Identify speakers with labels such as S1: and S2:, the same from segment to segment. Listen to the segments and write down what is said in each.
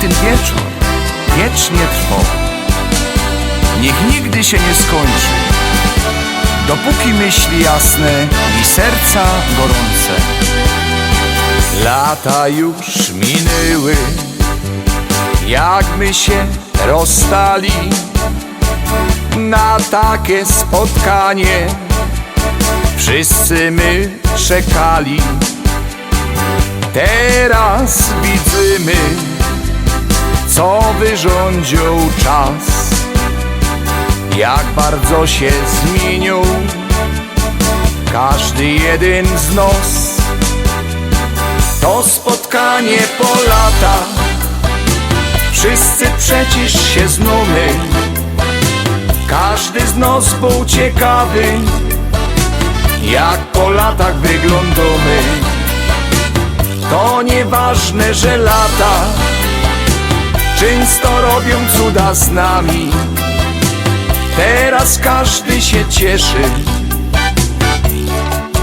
S1: ten wieczór wiecznie trwał. Niech nigdy się nie skończy, dopóki myśli jasne i serca gorące. Lata już minęły, jakby się rozstali na takie spotkanie. Wszyscy my czekali. Teraz widzimy, co wyrządził czas. Jak bardzo się zmienił każdy jeden z nas. To spotkanie po latach, wszyscy przecież się znamy. Każdy z nas był ciekawy, jak po latach wyglądamy. To nieważne, że lata często robią cuda z nami. Teraz każdy się cieszy,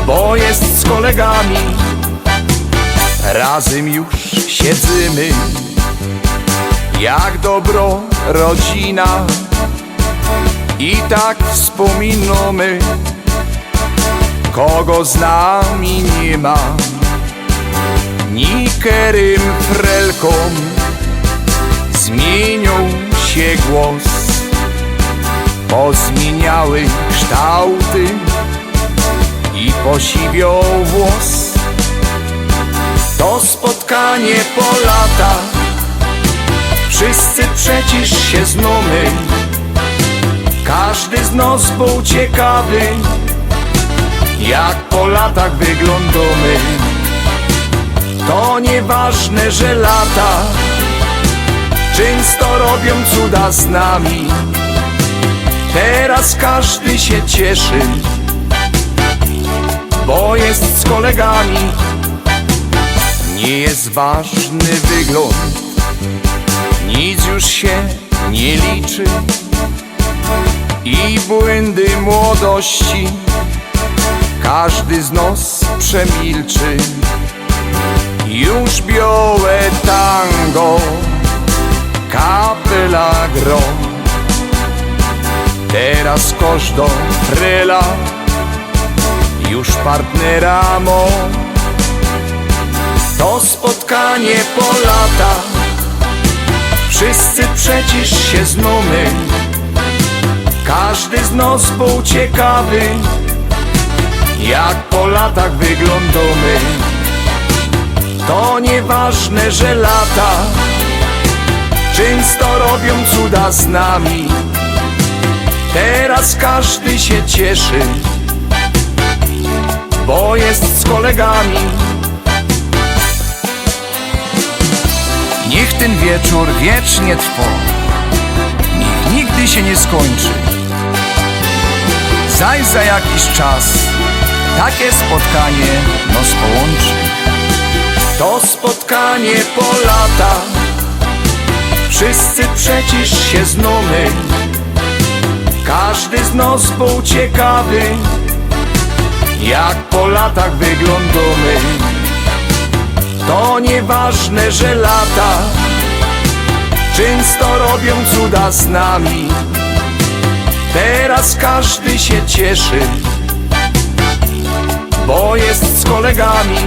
S1: bo jest z kolegami. Razem już siedzimy, jak dobro rodzina. I tak wspominamy, kogo z nami nie ma. Nikerym frelkom zmienią się głos, pozmieniały kształty i posiwią włos. To spotkanie po latach, wszyscy przecież się znamy. Każdy z nas był ciekawy, jak po latach wyglądamy. To nieważne, że lata często robią cuda z nami. Teraz każdy się cieszy, bo jest z kolegami. Nie jest ważny wygląd, nic już się nie liczy i błędy młodości każdy z nos przemilczy. Już białe tango Teraz każdą frela już partnera mo. To spotkanie po lata Wszyscy przecież się znamy. Każdy z nas był ciekawy, jak po latach wyglądamy. To nieważne, że lata. Często robią cuda z nami. Teraz każdy się cieszy, bo jest z kolegami. Niech ten wieczór wiecznie trwa, niech nigdy się nie skończy. Zaś za jakiś czas takie spotkanie nos połączy. To spotkanie po lata, wszyscy przecież się znamy. Każdy z nas był ciekawy, jak po latach wyglądamy. To nieważne, że lata często robią cuda z nami. Teraz każdy się cieszy, bo jest z kolegami.